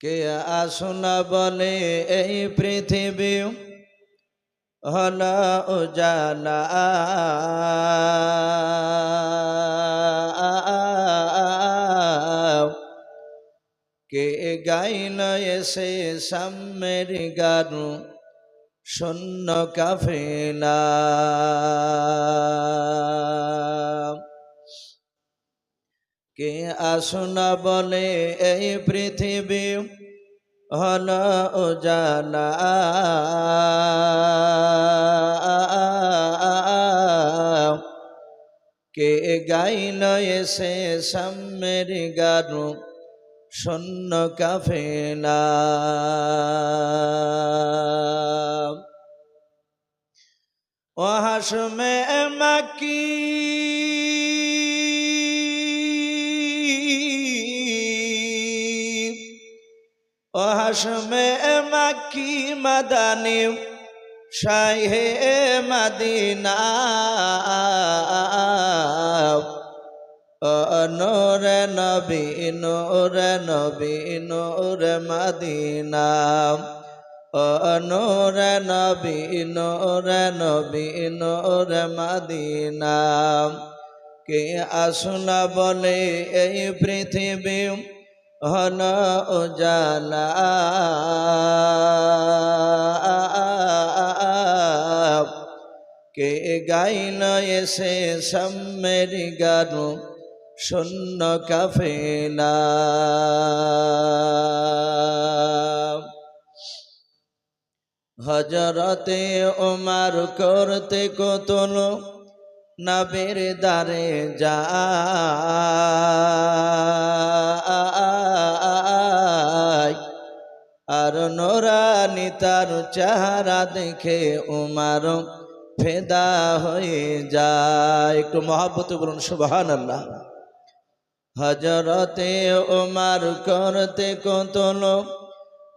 কে আসুনা বলে এই পৃথিবী? হল উজালা কে গাইল এসে সামের গানু? শূন্য কাফেলা। কে আসুনা বলে এই পৃথিবী? হল উজালা। কে গাইল এসে সামের গানু শূন্য কাফেলা। ও হাসমে মাকি হাসমে মাকি মাদানি, শাহে মদিনা। নোর নবী নোর নবী, নোর মদিনা। নোর নবী নোর নবী, নোর মদিনা। কে আসুনা বলে এই পৃথিবী হল উজালা। কে গাইল এসে সামের গানু, শূন্য কাফেলা। হজরতে ওমার করতে কতল, নবের দারে যা আর নোরানি তার চেহারা দেখে উমার ফেদা হয়ে যায়। একটু মহাব্বত বলুন সুবাহান আল্লাহ হজরতে ওমার করতে কতল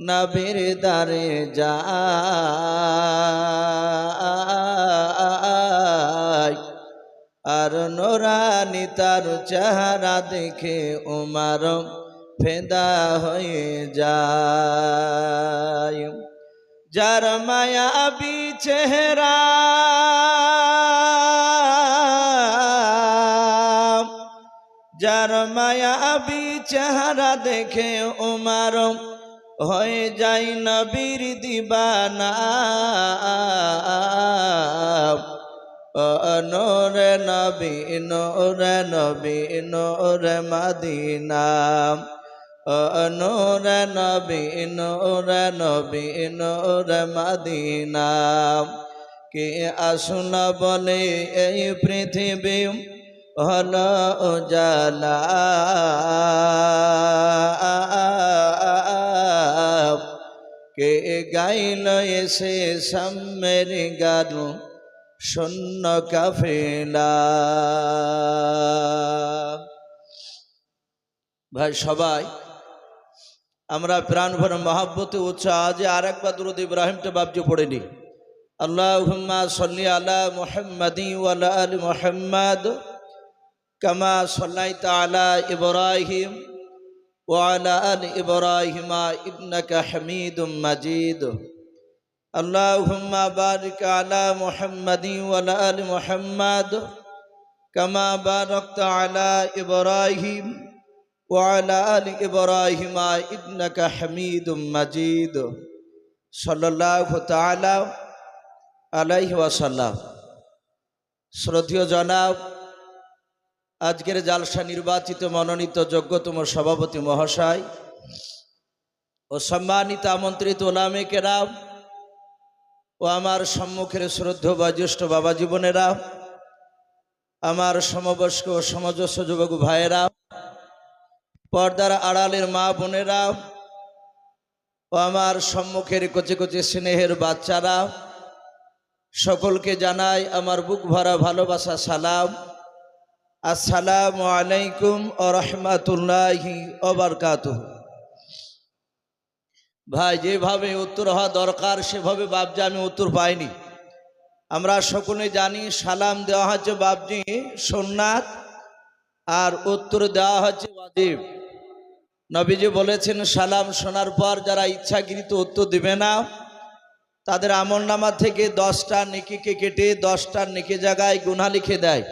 নবীর দারে যা আর নোরানি তার চেহারা দেখে উমার ফেদা হয়ে যায়। যার মায়াবি চেহারা যার মায়াবি চেহারা দেখে উমার হয়ে যায় নবীর দিবানা। নোরে নবী নোরে নবী, নোরে মদিনা। নোরে নবী নোরে নবী, নোরে মদিনা। কে আসুন বলে এই পৃথিবী হল উজালা। কে গাইল এসে সামের গানু, শূন্য কাফেলা। ভাই, সবাই আমরা প্রাণ ভরা মহাব্বতে উৎসাহ আজ আর একবার দুরুদ ইব্রাহিমটা বাবজি পড়ে পড়েনি। আল্লাহুম্মা সাল্লি আল্লাহ মুহাম্মাদি ওয়ালা আলি মুহাম্মাদ কামা সাল্লাইতা আলা ইব্রাহিম ওয়ালা আলি ইব্রাহিমা ইবনাকা হামিদ মাজিদ। আল্লাহুম্মা বারিক আলা মোহাম্মদি ওয়ালা আল মোহাম্মদ কামা বারাকতা আলা ইব্রাহিম وعلى آل إبراهيم إنك حميد مجيد صلى الله تعالى عليه وسلم শ্রদ্ধীয় জনাব আজকের জালসা নির্বাচিত মনোনীত যোগ্যতম সভাপতি মহাশয় ও সম্মানিত আমন্ত্রিত ওলামে কেরাম ও আমার সম্মুখের শ্রদ্ধ বা জ্যেষ্ঠ বাবা জীবনেরা আমার সমবয়স্ক ও সমজস্ব যুবক ভাইয়েরা পর্দার আড়ালের মা বোনেরা ও আমার সম্মুখের কচি কচি স্নেহের বাচ্চারা, সকলকে জানাই আমার বুক ভরা ভালোবাসা, সালাম। আসসালামু আলাইকুম ও রহমাতুল্লাহি ওবরকাত ভাই, যেভাবে উত্তর হওয়া দরকার, সেভাবে বাবজি আমি উত্তর পাইনি। আমরা সকলে জানি সালাম দেওয়া হচ্ছে বাবজি সোননাথ, আর উত্তর দেওয়া হচ্ছে ওয়াজিব। নবীজি বলেছেন, সালাম শোনার পর যারা ইচ্ছাকৃত উত্তর দিবে না, তাদের আমল নামা থেকে দশটা নেকিকে কেটে দশটা নেকি জায়গায় গুনা লিখে দেয়।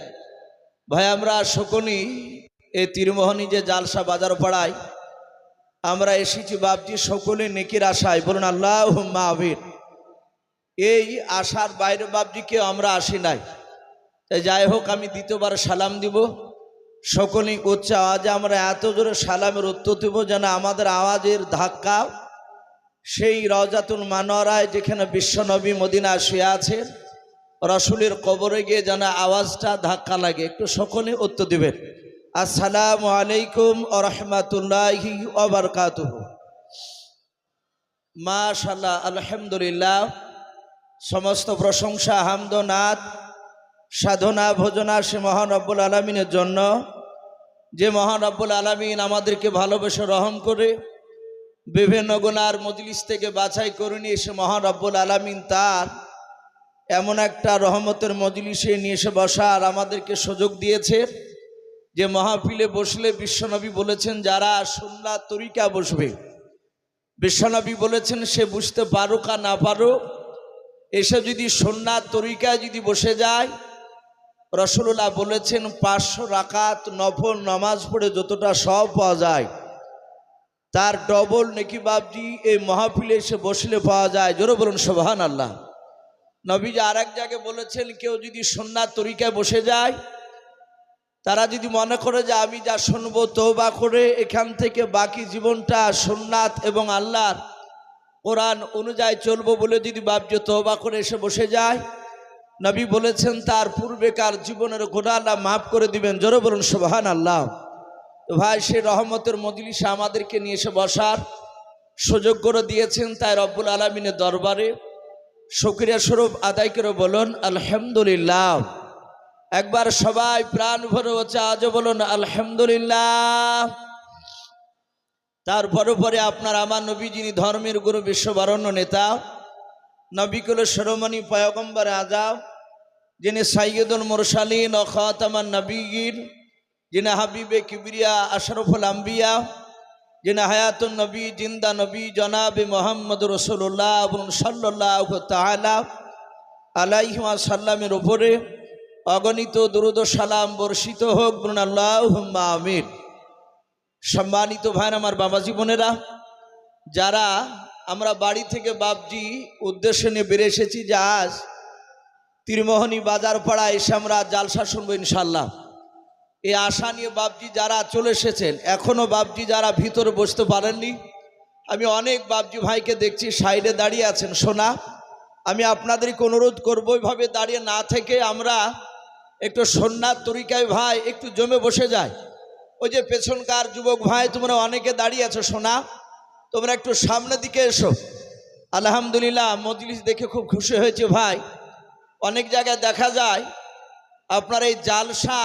ভাই, আমরা সকলেই এই তিরমোহনী যে জালসা বাজার পাড়ায়, আমরা এসেছি বাপজি সকলে নেকির আশায়। বলুন আল্লাহ মাহবির এই আশার বাইরে বাপজিকে আমরা আসি নাই। যাই হোক, আমি দ্বিতীয়বার সালাম দিব। সকলেই উচ্চ আওয়াজে আমরা এত জোরে সালামের উত্তর দেব যেন আমাদের আওয়াজের ধাক্কা সেই রজাতুল মানোয়ারায় যেখানে বিশ্বনবী মদিনা শুয়ে আছে, রসুলের কবরে গিয়ে যেন আওয়াজটা ধাক্কা লাগে। একটু সকলে উত্তর দিবেন। আসসালামু আলাইকুম ও রহমতুল্লাহি ওবরকাত মাশাল্লাহ আলহামদুলিল্লাহ। সমস্ত প্রশংসা হামদনাথ সাধনা, ভোজনা সে মহান রব্বুল আলমিনের জন্য। যে মহান রব্বুল আলমিন আমাদেরকে ভালোবেসে রহম করে বিভিন্ন গুণার মজলিস থেকে বাছাই করে নিয়ে এসে মহান রব্বুল আলমিন তার এমন একটা রহমতের মজলিসে নিয়ে এসে বসার আমাদেরকে সুযোগ দিয়েছে যে মহাপিলে বসলে বিশ্বনবী বলেছেন, যারা সুন্না তরিকা বসবে, বিশ্বনবী বলেছেন, সে বুঝতে পারুক আর না পারুক। এসে যদি সন্ন্যার তরিকায় যদি বসে যায় রসুল্লাহ বলেছেন, পাঁচশো রাকাত নফল নামাজ পড়ে যতটা সব পাওয়া যায়, তার ডবল নেকি বাবজি এই মহাফিলে এসে বসলে পাওয়া যায়। জোরে বলুন সোহান আল্লাহ নবীজি আর এক জায়গায় বলেছেন, কেউ যদি সন্ন্যার তরিকায় বসে যায়, তারা যদি মনে করে যে আমি যা শুনব তৌবা করে, এখান থেকে বাকি জীবনটা সোননাথ এবং আল্লাহর কোরআন অনুযায়ী চলবো বলে যদি বাব্য তৌবা করে এসে বসে যায় নবী বলেছেন, তার পূর্বেকার জীবনের গোড়ালা মাফ করে দিবেন। জোরে বলুন সোহান আল্লাহ ভাই, সে রহমতের মজলিসে আমাদেরকে নিয়ে এসে বসার সুযোগ করে দিয়েছেন তাই রব্বুল আলমিনের দরবারে সক্রিয়া স্বরূপ আদায় করে বলুন, আলহামদুলিল্লাহ। একবার সবাই প্রাণ ভরে হচ্ছে আজও বলুন, আলহামদুলিল্লাহ। তারপরে পরে আপনার আমার নবী যিনি ধর্মের গুরু, বিশ্ববারণ্য নেতা নবিকুল সরমণি পয়গম্বর আজাব যিনি সাইয়দুল মোরসালিন ও খাতামান নবীগিন যিনি হাবিবে কিবরিয়া আশরফুল আম্বিয়া, যিনি হায়াতুল নবী, জিন্দা নবী, জনাবে মোহাম্মদ রসুল্লাহ এবং সাল্লাহ তালা আলাইহিমা সাল্লামের ওপরে অগণিত দুরুদ সালাম বর্ষিত হোক, বলুন আল্লাহ আমির সম্মানিত ভাই আমার বাবা জীবনেরা যারা আমরা বাড়ি থেকে বাবজি উদ্দেশ্য নিয়ে বেড়ে এসেছি যে আজ তীরমোহনী বাজার পাড়া এসে আমরা জালসা শুনব ইনশাল্লাহ এই আশা নিয়ে বাবজি যারা চলে এসেছেন এখনও বাবজি যারা ভিতরে বসতে পারেননি, আমি অনেক বাবজি ভাইকে দেখছি সাইডে দাঁড়িয়ে আছেন। সোনা, আমি আপনাদেরকে অনুরোধ করব ওইভাবে দাঁড়িয়ে না থেকে আমরা একটু সন্ন্যার তরিকায় ভাই একটু জমে বসে যায়। ওই যে পেছনকার যুবক ভাই, তোমরা অনেকে দাঁড়িয়ে আছো, সোনা। তোমরা একটু সামনের দিকে এসো। আলহামদুলিল্লাহ, মজলিস দেখে খুব খুশি হয়েছে ভাই। অনেক জায়গায় দেখা যায়, আপনার এই জালসা,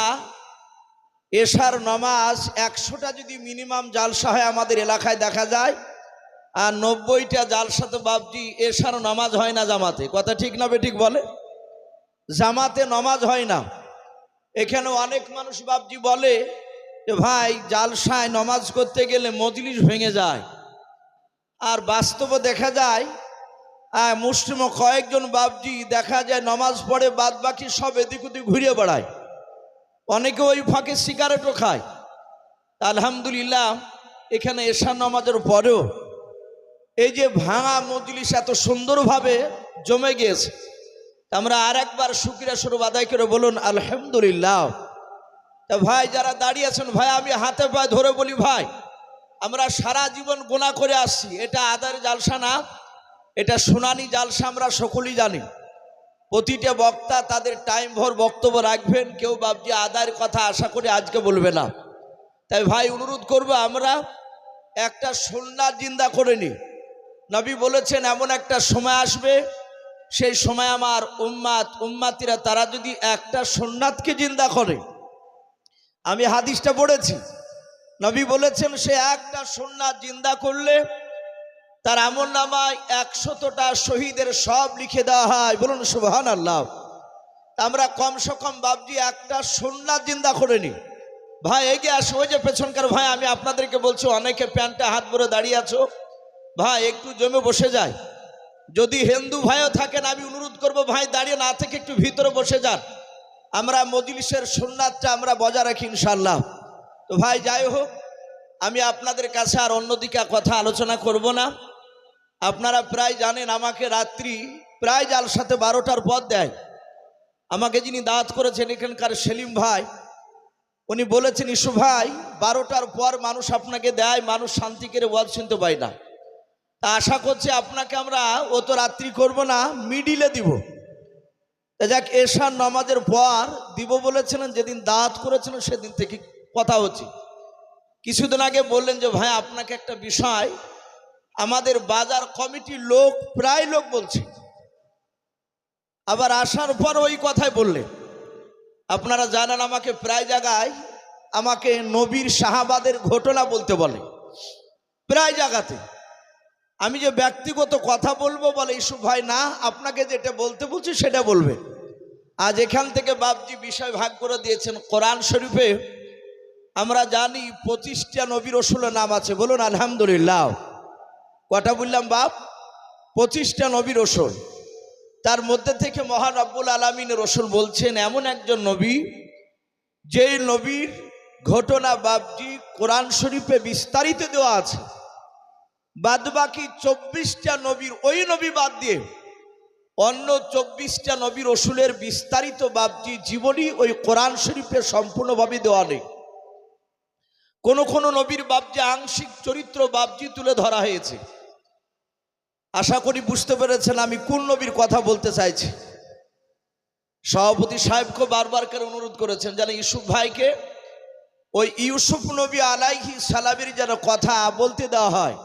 এশার নমাজ একশোটা যদি মিনিমাম জালসা হয় আমাদের এলাকায় দেখা যায়, আর নব্বইটা জালসা তো বাবজি এশার নামাজ হয় না জামাতে। কথা ঠিক না ঠিক বলে? জামাতে নমাজ হয় না। এখানে অনেক মানুষ বাবজি বলে যে, ভাই, জালসায় নমাজ করতে গেলে মজলিস ভেঙে যায়। আর বাস্তবে দেখা যায় মুসলিম কয়েকজন বাবজি দেখা যায় নমাজ পড়ে বাদ বাকি সব এদিক ওদিক ঘুরিয়ে বেড়ায়। অনেকে ওই ফাঁকে সিগারেটও খায়। আলহামদুলিল্লাহ, এখানে এশার নামাজের পরেও এই যে ভাঙা মজলিস এত সুন্দরভাবে জমে গিয়েছে আমরা আর একবার শুক্রিয়া স্বরূপ আদায় করে বলুন, আলহামদুলিল্লাহ। তা ভাই, যারা দাঁড়িয়ে আছেন, ভাই, আমি হাতে পায়ে ধরে বলি, ভাই আমরা সারা জীবন গোনা করে আসছি। এটা আদার জালসা না, এটা সোনানি জালসা আমরা সকলেই জানি। প্রতিটা বক্তা তাদের টাইম ভর বক্তব্য রাখবেন, কেউ বাবজি আদায়ের কথা আশা করে আজকে বলবে না। তাই ভাই, অনুরোধ করব আমরা একটা সোনার জিন্দা করে নিই নবী বলেছেন, এমন একটা সময় আসবে, সেই সময় আমার উম্মাত, উম্মাতিরা তারা যদি একটা সোননাথকে জিন্দা করে। আমি হাদিসটা পড়েছি। নবী বলেছেন, সে একটা সোননাথ জিন্দা করলে তার আমল নামায় একশতটা শহীদের সব লিখে দেওয়া হয়। বলুন সুবহান আল্লাহ আমরা কমসে কম বাবজি একটা সোননাথ জিন্দা করে নিই ভাই এগিয়ে আসো, ওই যে পেছনকার ভাই, আমি আপনাদেরকে বলছি, অনেকে প্যান্টে হাত ভরে দাঁড়িয়ে আছো। ভাই, একটু জমে বসে যায়। যদি হিন্দু ভাইও থাকেন, আমি অনুরোধ করব, ভাই, দাঁড়িয়ে না থেকে একটু ভিতরে বসে যান। আমরা মজলিসের সুন্নাতটা আমরা বজায় রাখি ইনশাল্লাহ তো ভাই, যাই হোক, আমি আপনাদের কাছে আর অন্যদিকে কথা আলোচনা করব না। আপনারা প্রায় জানেন আমাকে রাত্রি প্রায় জাল সাথে বারোটার পর দেয়। আমাকে যিনি দাঁত করেছেন এখানকার সেলিম ভাই, উনি বলেছেন, ইসু ভাই, বারোটার পর মানুষ আপনাকে দেয়, মানুষ শান্তি করে ওয়াজ শুনতে পায় না। তা আশা করছি আপনাকে আমরা অত রাত্রি করব না, মিডিলে দিব। যাক, এশার নামাজের পর দিব বলেছিলেন, যেদিন দাঁত করেছিলেন সেদিন থেকে কথা হচ্ছে। কিছুদিন আগে বললেন যে, ভাই, আপনাকে একটা বিষয়, আমাদের বাজার কমিটির লোক, প্রায় লোক বলছে। আবার আসার পর ওই কথাই বললেন। আপনারা জানেন, আমাকে প্রায় জায়গায়, আমাকে নবীর শাহাবাদের ঘটনা বলতে বলে। প্রায় জায়গাতে। আমি যে ব্যক্তিগত কথা বলব বলে ইসু ভাই, না, আপনাকে যেটা বলতে বলছি, সেটা বলবে। আজ এখান থেকে বাপজি বিষয় ভাগ করে দিয়েছেন কোরআন শরীফে। আমরা জানি পঁচিশটা নবীর রসুলের নাম আছে। বলুন, আলহামদুলিল্লাহ। কটা বললাম, বাপ? পঁচিশটা নবীর রসুল তার মধ্যে থেকে মহান আব্বুল আলমিন রসুল বলছেন, এমন একজন নবী, যেই নবীর ঘটনা বাপজি কোরআন শরীফে বিস্তারিত দেওয়া আছে। বাদ বাকি চব্বিশটা নবীর, ওই নবী বাদ দিয়ে অন্য চব্বিশটা নবীর রসুলের বিস্তারিত বাবজি জীবনী ওই কোরআন শরীফে সম্পূর্ণভাবে দেওয়া নেই। কোন কোন নবীর বাবজি আংশিক চরিত্র বাবজি তুলে ধরা হয়েছে। আশা করি বুঝতে পেরেছেন আমি কোন নবীর কথা বলতে চাইছি। সভাপতি সাহেবকে বারবার করে অনুরোধ করেছেন, যেন ইউসুফ ভাইকে ওই ইউসুফ নবী আলাইহি সালামের যেন কথা বলতে দেওয়া হয়।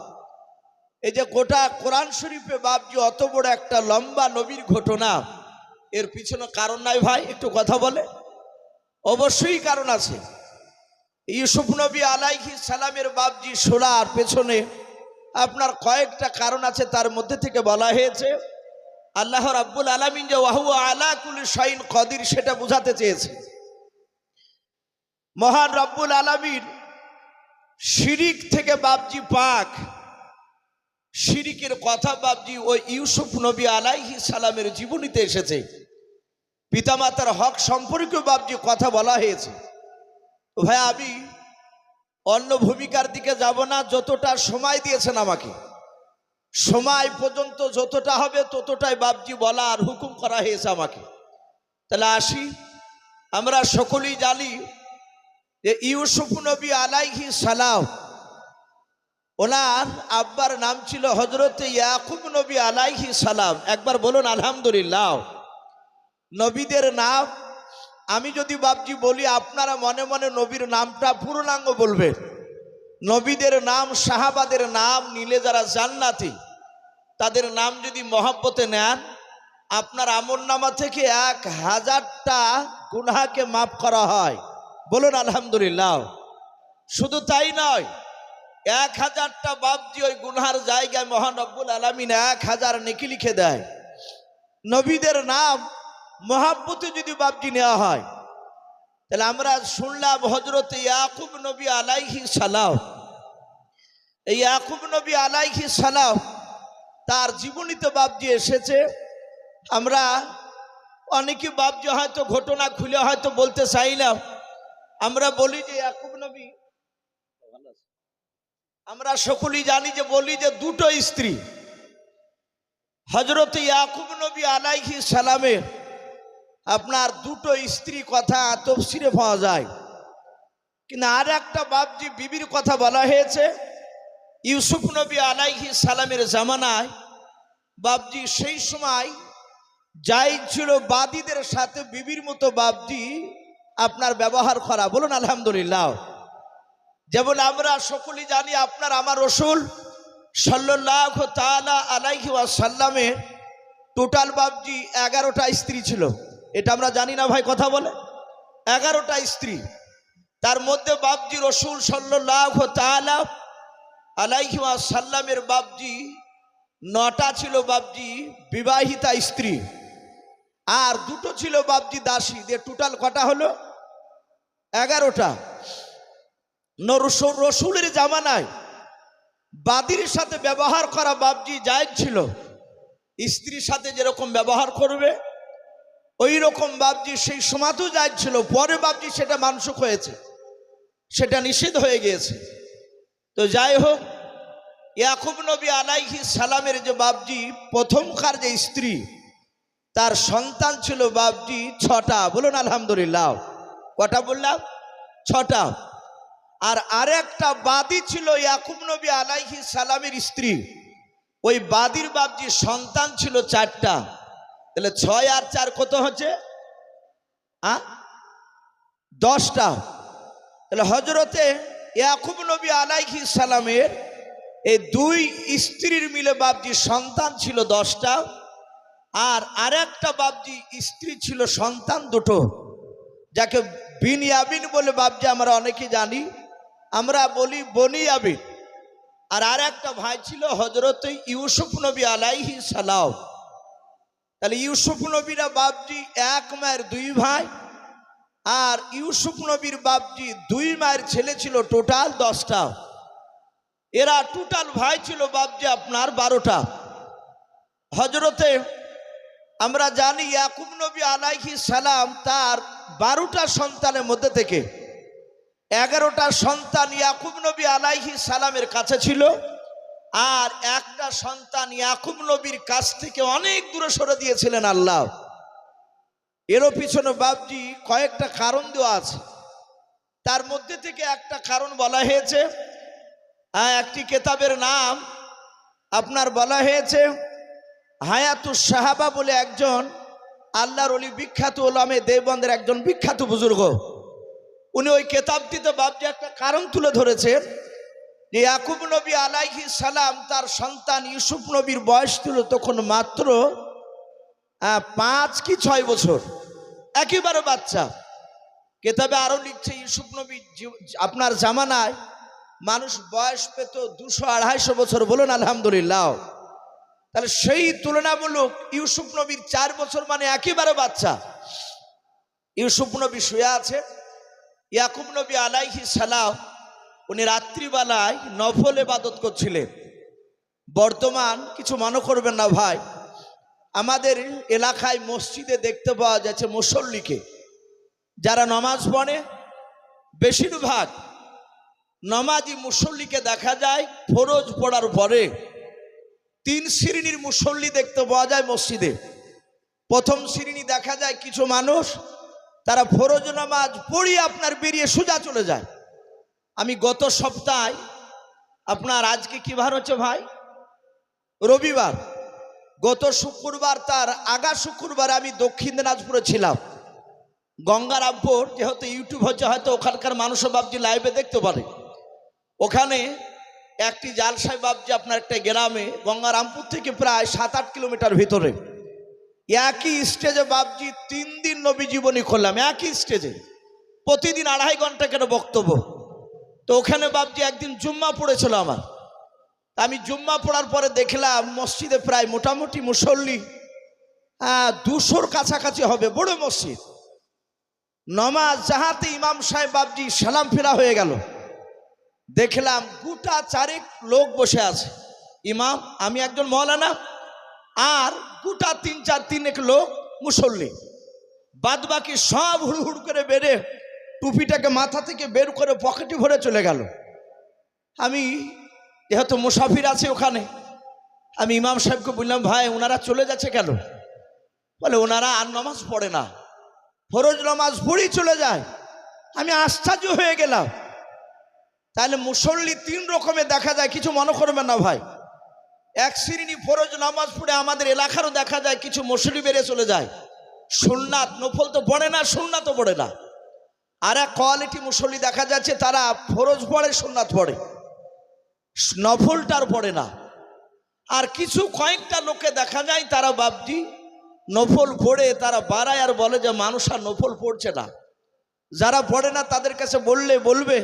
এই যে গোটা কোরআন শরীফে বাবজি অত বড় একটা লম্বা নবীর ঘটনা, এর পিছনে কারণ নাই ভাই, একটু কথা বলে। অবশ্যই কারণ আছে। ইউসুফ নবী আলাইহি সালামের বাপজি সোলার পেছনে আপনার কয়েকটা কারণ আছে, তার মধ্যে থেকে বলা হয়েছে, আল্লাহ রাব্বুল আলামিন যে ওয়াহু আলাকুল শাইন কদির সেটা বোঝাতে চেয়েছে। মহান রব্বুল আলামিন শিরিক থেকে বাপজি পাক, শিরিকের কথা বাবজি ওই ইউসুফ নবী আলাইহি সালামের জীবনীতে এসেছে। পিতামাতার হক সম্পর্কে বাবজি কথা বলা হয়েছে। ভাই, আমি অন্য ভূমিকার দিকে যাব না, যতটা সময় দিয়েছেন আমাকে। সময় পর্যন্ত যতটা হবে, ততটাই বাবজি বলা আর হুকুম করা হয়েছে আমাকে। তাহলে আসি, আমরা সকলেই জানি যে ইউসুফ নবী আলাইহি সালাম, ওনার আব্বার নাম ছিল হজরত ইয়াকুব নবী আলাইহি সালাম। একবার বলুন, আলহামদুলিল্লাহ। নবীদের নাম আমি যদি বাবজি বলি আপনারা মনে মনে নবীর নামটা পূর্ণাঙ্গ বলবেন। নবীদের নাম, সাহাবাদের নাম নিলে যারা জান্নাতি, তাদের নাম যদি মহাব্বতে নেন, আপনার আমর নামা থেকে এক হাজারটা গুনহাকে মাফ করা হয়। বলুন, আলহামদুলিল্লাহ। শুধু তাই নয়, এক হাজারটা বাপজি ওই গুনহার জায়গায় মহানব্বুল আলমিন এক হাজার নেকি লিখে দেয়। নবীদের নাম মহাব্বতে যদি বাপজি নেওয়া হয়, তাহলে আমরা শুনলাম হজরত ইয়াকুব নবী আলাইহি সালাম। এই ইয়াকুব নবী আলাইহি সালাম, তার জীবনীতে বাপজি এসেছে। আমরা অনেকে বাপজি হয়তো ঘটনা খুলে হয়তো বলতে চাইলাম। আমরা বলি যে ইয়াকুব নবী, আমরা সকলেই জানি যে বলি যে দুটো স্ত্রী। হজরত ইয়াকুব নবী আলাইহি সালামের আপনার দুটো স্ত্রী কথা তফসিরে পাওয়া যায়। কিন্তু আর একটা বাপজি বিবির কথা বলা হয়েছে, ইউসুফ নবী আলাইহি সালামের জামানায় বাপজি সেই সময় যাই ছিল বাদীদের সাথে বিবির মতো বাপজি আপনার ব্যবহার করা। বলুন, আলহামদুলিল্লাহ। যেমন আমরা সকলেই জানি আপনার, আমার রসুল সাল্লাহ তালা আলাইহি সাল্লামের টোটাল বাবজি এগারোটা স্ত্রী ছিল। এটা আমরা জানি না ভাই, কথা বলে। এগারোটা স্ত্রী, তার মধ্যে বাবজি রসুল সাল্লাহ তালা আলাইহি সাল্লামের বাবজি নটা ছিল বাবজি বিবাহিতা স্ত্রী, আর দুটো ছিল বাবজি দাসী। দিয়ে টোটাল কটা হলো? এগারোটা। রসুলের জামানায় বাদির সাথে ব্যবহার করা বাবজি জায়েজ ছিল। স্ত্রীর সাথে যেরকম ব্যবহার করবে ওই রকম বাবজি সেই সমাতেও জায়েজ ছিল, পরে বাবজি সেটা মানসুক হয়েছে, সেটা নিষিদ্ধ হয়ে গিয়েছে। তো যাই হোক, ইয়াকুব নবী আলাইহি সালামের যে বাবজি প্রথমকার যে স্ত্রী, তার সন্তান ছিল বাবজি ছটা, বলুন আলহামদুলিল্লাহ। কটা বললাম? ছটা। আর আরেকটা বাদি ছিল ইয়াকুব নবী আলাইহি সালামের স্ত্রী, ওই বাদির বাবজি সন্তান ছিল চারটা। তাহলে ছয় আর চার কত হচ্ছে? দশটা। তাহলে হজরতে ইয়াকুব নবী আলাইহি সালামের এই দুই স্ত্রীর মিলে বাবজি সন্তান ছিল দশটা, আর আরেকটা বাবজি স্ত্রী ছিল সন্তান দুটো, যাকে বিনিয়াবিন বলে বাবজি আমরা অনেকে জানি। আমরা বলি বনিয়াবিন আর আর একটা ভাই ছিল হজরত ইউসুফ নবী আলাইহি সালাম। তাহলে ইউসুফ নবীরা বাবজি এক মায়ের দুই ভাই, আর ইউসুফ নবীর বাবজি দুই মায়ের ছেলে ছিল টোটাল দশটা। এরা টোটাল ভাই ছিল বাবজি আপনার বারোটা। হজরতে আমরা জানি ইয়াকুব নবী আলাইহি সালাম তার বারোটা সন্তানের মধ্যে থেকে এগারোটা সন্তান ইয়াকুব নবী আলাইহি সালামের কাছে ছিল। আর একটা সন্তান ইয়াকুব নবীর কাছ থেকে অনেক দূরে সরে দিয়েছিলেন আল্লাহ। এরও পিছনে বাবজি কয়েকটা কারণ দেওয়া আছে। তার মধ্যে থেকে একটা কারণ বলা হয়েছে হ্যাঁ, একটি কেতাবের নাম আপনার বলা হয়েছে হায়াতুস সাহাবা বলে একজন আল্লাহর অলি বিখ্যাত ওলামে দেবন্দের একজন বিখ্যাত বুজুর্গ। উনি ওই কেতাবটিতে বাবজি একটা কারণ তুলে ধরেছেন যে ইয়াকুব নবী আলাইহি সালাম তার সন্তান ইউসুফ নবীর বয়স ছিল তখন মাত্র পাঁচ কি ছয় বছর। একেবারে বাচ্চা। কেতাবে আরও লিখছে, ইউসুফ নবী আপনার জামানায় মানুষ বয়স পেত দুশো আড়াইশো বছর বলুন, আলহামদুলিল্লাহ। তাহলে সেই তুলনামূলক ইউসুফ নবীর চার বছর মানে একেবারে বাচ্চা। ইউসুফ নবী শুয়ে আছে, ইয়াকুব নবী আলাইহি সালাম উনি রাত্রিবেলায় নফল এবাদত করছিলেন। বর্তমান কিছু মনে করবেন না ভাই, আমাদের এলাকায় মসজিদে দেখতে পাওয়া যাচ্ছে মুসল্লিকে, যারা নমাজ পড়ে, বেশিরভাগ নমাজি মুসল্লিকে দেখা যায় ফরজ পড়ার পরে। তিন শ্রেণির মুসল্লি দেখতে পাওয়া যায় মসজিদে। প্রথম শ্রেণি দেখা যায় কিছু মানুষ, তারা ফরজ নামাজ পড়িয়ে আপনার বেরিয়ে সোজা চলে যায়। আমি গত সপ্তাহে আপনার আজকে কি বার হচ্ছে ভাই? রবিবার। গত শুক্রবার তার আগা শুক্রবার আমি দক্ষিণ দিনাজপুরে ছিলাম। গঙ্গারামপুর, যেহেতু ইউটিউব হচ্ছে, হয়তো ওখানকার মানুষও বাবজি লাইভে দেখতে পারে। ওখানে একটি জালসাই বাবজি আপনার একটা গ্রামে, গঙ্গারামপুর থেকে প্রায় সাত আট কিলোমিটার ভিতরে। একই স্টেজে বাবজি তিন দিন নবী জীবনী করলাম একই স্টেজে প্রতিদিন আড়াই ঘণ্টা কেন বক্তব্য? তো ওখানে বাবজি একদিন জুম্মা পড়েছিল আমার। আমি জুম্মা পড়ার পরে দেখলাম মসজিদে প্রায় মোটামুটি মুসল্লি দুশোর কাছাকাছি হবে, বড় মসজিদ। নমাজ যাহাতে ইমাম সাহেব বাবজি সালাম ফেরা হয়ে গেল। দেখলাম গোটা চারেক লোক বসে আছে। ইমাম, আমি একজন মৌলানা, আর গোটা তিন চার তিনেক লোক মুসল্লি। বাদ বাকি সব হুড় হুড় করে বেড়ে টুপিটাকে মাথা থেকে বের করে পকেটে ভরে চলে গেল। আমি যেহেতু মুসাফির আছে ওখানে। আমি ইমাম সাহেবকে বললাম, ভাই, ওনারা চলে যাচ্ছে কেন? বলে, ওনারা আর নামাজ পড়ে না। ফরজ নামাজ পড়েই চলে যায়। আমি আশ্চর্য হয়ে গেলাম। তাহলে মুসল্লি তিন রকমের দেখা যায়, কিছু মনে করবেন না ভাই। এক শ্রেণি ফরজ নামাজ পড়ে আমাদের এলাকারও দেখা যায়, কিছু মুসল্লি বেড়ে চলে যায়। সুন্নাত, নফল তো পড়ে না, সুন্নাতও পড়ে না। আর এক কোয়ালিটি মুসল্লি দেখা যাচ্ছে, তারা ফরজ পড়ে, সুন্নাত পড়ে। নফলটার পড়ে না। আর কিছু কয়েকটা লোকে দেখা যায়, তারা বাবজি নফল পড়ে, তারা বাড়ায় আর বলে যে, মানুষ আর নফল পড়ছে না। যারা পড়ে না, তাদের কাছে বললে বলবে,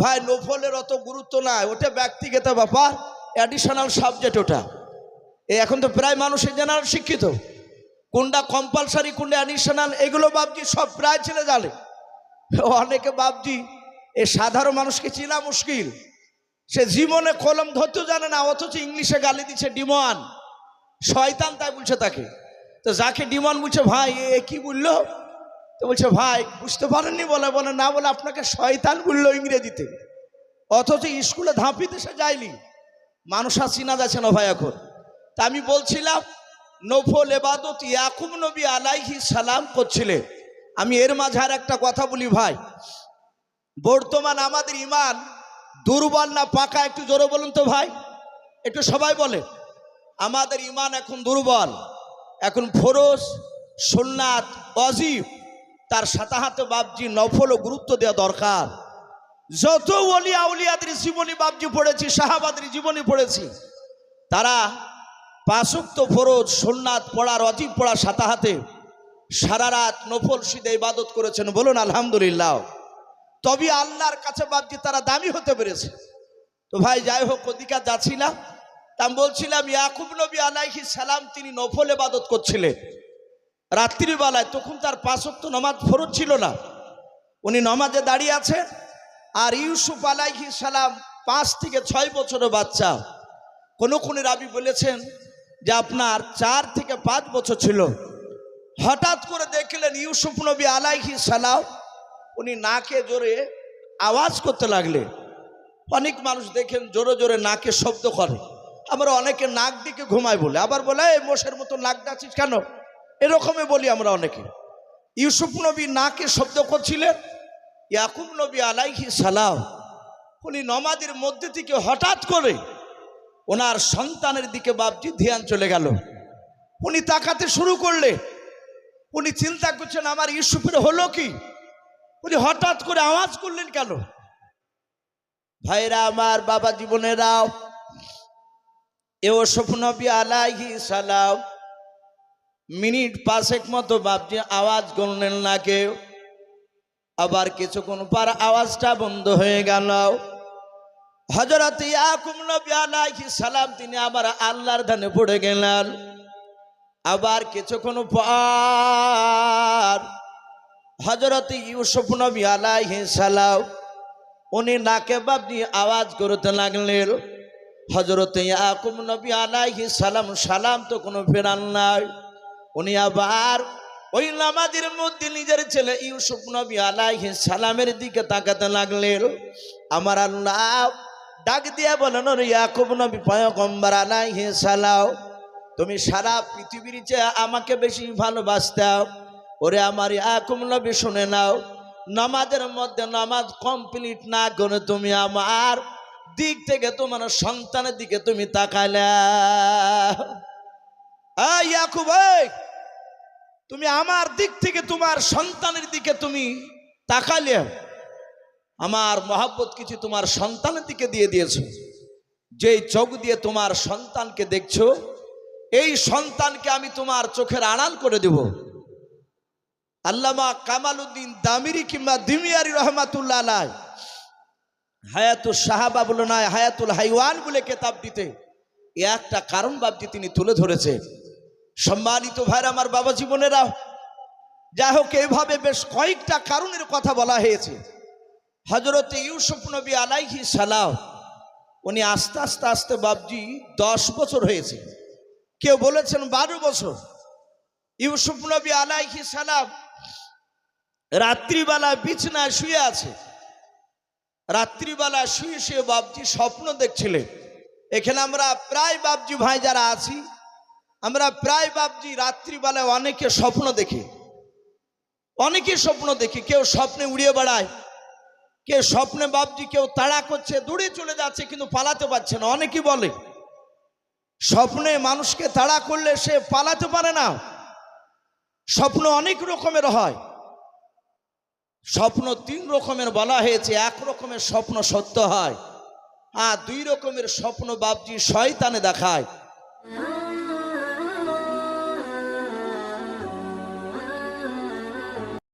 ভাই, নফলের অত গুরুত্ব নাই, ওটা ব্যক্তিগত ব্যাপার অ্যাডিশনাল সাবজেক্ট ওটা। এই এখন তো প্রায় মানুষের জেনারেল শিক্ষিত। কোনটা কম্পালসারি কোনটা অ্যাডিশনাল এগুলো বাবজি সব প্রায় ছেলে জানে। অনেকে বাবজি এ সাধারণ মানুষকে চিনা মুশকিল। সে জীবনে কলম ধরতেও জানে না, অথচ ইংলিশে গালি দিচ্ছে ডিমন। শয়তান তাই বলছে তাকে। তো যাকে ডিমন বলছে, ভাই, এ কি বলল? তো বলছে, ভাই, বুঝতে পারেননি বলে। বলে, না বলে আপনাকে শয়তান বলল ইংরেজিতে। অথচ স্কুলে ধাপিতে সে যায়নি। মানুষ আর চিনা যাচ্ছে না ভাই এখন। তা আমি বলছিলাম, নফল এবাদত ইয়াকুব নবী আলাইহি সালাম করছিলেন। আমি এর মাঝে আর একটা কথা বলি ভাই। বর্তমান আমাদের ইমান দুর্বল না পাকা একটু জোরে বলুন তো ভাই? একটু সবাই বলে। আমাদের ইমান এখন দুর্বল, এখন ফরজ সোননাথ অজীব তার সাতাহাতে বাবজি নফল ও গুরুত্ব দেওয়া দরকার। যত ওলিয়া উলিয়াদের জীবনী বাবজি পড়েছি শাহাবাদের জীবনী পড়েছি, তারা পাশুক্ত ফরজ সোননাথ পড়ার অজীব পড়া সাতাহাতে সারা রাত নফল সিদে ইবাদত করেছেন, বলুন আলহামদুলিল্লাহ। তবে আল্লাহর কাছে বাদ দিয়ে তারা দামি হতে পেরেছে। তো ভাই, যাই হোক, ওদিকে যাচ্ছিলাম তা আমি বলছিলাম, ইয়াকুব নবী আলাইহি সালাম তিনি নফল ইবাদত করছিলেন। রাত্রিবেলায় তখন তার পাঁচক্ত নমাজ ফরজ ছিল না। উনি নমাজে দাঁড়িয়ে আছেন। আর ইউসুফ আলাইহি সালাম পাঁচ থেকে ছয় বছরের বাচ্চা। কোনো কোনো রাবি বলেছেন যে আপনার চার থেকে পাঁচ বছর ছিল। হঠাৎ করে দেখলেন ইউসুফ নবী আলাইহি সালাম, উনি নাকে জোরে আওয়াজ করতে লাগলেন। অনেক মানুষ দেখেন জোরে জোরে নাকে শব্দ করে। আমরা অনেকে নাক দিকে ঘুমাই বলে, আবার বলে, এই মোষের মতো নাক ডাকছিস কেন? এরকমই বলি আমরা অনেকে। ইউসুফ নবী নাকে শব্দ করছিলেন, ইয়াকুব নবী আলাইহি সালাম, উনি নমাজের মধ্যে থেকে হঠাৎ করে ওনার সন্তানের দিকে বাপজি ধ্যান চলে গেল। উনি তাকাতে শুরু করলে উনি চিন্তা করছেন, আমার ইউসুফের হলো কি? উনি হঠাৎ করে আওয়াজ করলেন কেন? ভাইরা, আমার বাবা জীবনেরাও এও স্বপ্নবী আলাইহি সালাম। মিনিট পাঁচেক মতো বাপজি আওয়াজ করলেন না কেউ। আবার কিছুক্ষণ পর আওয়াজটা বন্ধ হয়ে গেল। হজরত ইয়াকুব নবী আলাইহিস সালাম, তিনি আবার আল্লাহর ধানে পড়ে গেলেন। আবার কিছুক্ষণ পর হজরত ইউসুফ নবী আলাইহিস সালাম, উনি নাকে বাবনি আওয়াজ করতে লাগলেন হজরত ইয়াকুব নবী আলাইহিস সালাম সালাম তো কোনো ফেরান নাই। উনি আবার ওই নামাজের মধ্যে নিজের ছেলে ইউসুফ নবী আলাইহিস সালামের দিকে তাকাতে লাগলেন। আমার আল্লাহ ডাক দিয়া বলেন ইয়াকুব নবী, পয়গম্বর আলাইহিস সালাম তুমি সারা পৃথিবীর চেয়ে আমাকে বেশি ভালোবাসতাও ওরে আমার ইয়াকুব নবী শুনে নাও, নামাজের মধ্যে নামাজ কমপ্লিট না করে তুমি আমার দিক থেকে তোমার সন্তানের দিকে তুমি এই তুমি আমার দিক থেকে তোমার সন্তানের দিকে তুমি তাকালে আমার মহাব্বত কিছু তোমার সন্তানের দিকে দিয়ে দিয়েছ। যেই চোখ দিয়ে তোমার সন্তানকে দেখছ এই সন্তানকে আমি তোমার চোখের আড়াল করে দেব। আল্লামা কামাল উদ্দিন দামিরি কিংবা দিমিয়ারি রহমাতুল্লাহ আলাই হায়াতুল সাহাবা বলে নয়, হায়াতুল হাইওয়ান বলে কেতাব দিতে। এ একটা কারণ বাবজি তিনি তুলে ধরেছে। সম্মানিত ভাইরা, আমার বাবা জীবনেরা, যাই হোক এইভাবে বেশ কয়েকটা কারণের কথা বলা হয়েছে। হজরত ইউসুফ নবী আলাইহি সালাম, উনি আস্তে আস্তে আস্তে বাবজি দশ বছর হয়েছে। কেউ বলেছেন বারো বছর। ইউসুফ নবী আলাইহি সালাম রাত্রিবেলা বিছনায় শুয়ে আছে। রাত্রিবেলা শুয়ে শুয়ে বাবজি স্বপ্ন দেখছিলেন। এখানে আমরা প্রায় বাবজি ভাই যারা আছি, আমরা প্রায় বাবজি রাত্রিবেলায় অনেকে স্বপ্ন দেখি। অনেকে স্বপ্ন দেখি, কেউ স্বপ্নে উড়িয়ে বেড়ায়, কেউ স্বপ্নে বাবজি কেউ তাড়া করছে, দূরে চলে যাচ্ছে, কিন্তু পালাতে পারছে না। অনেকেই বলে স্বপ্নে মানুষকে তাড়া করলে সে পালাতে পারে না। স্বপ্ন অনেক রকমের হয়। স্বপ্ন তিন রকমের বলা হয়েছে। এক রকমের স্বপ্ন সত্য হয় আর দুই রকমের স্বপ্ন বাবজি শয়তানে দেখায়।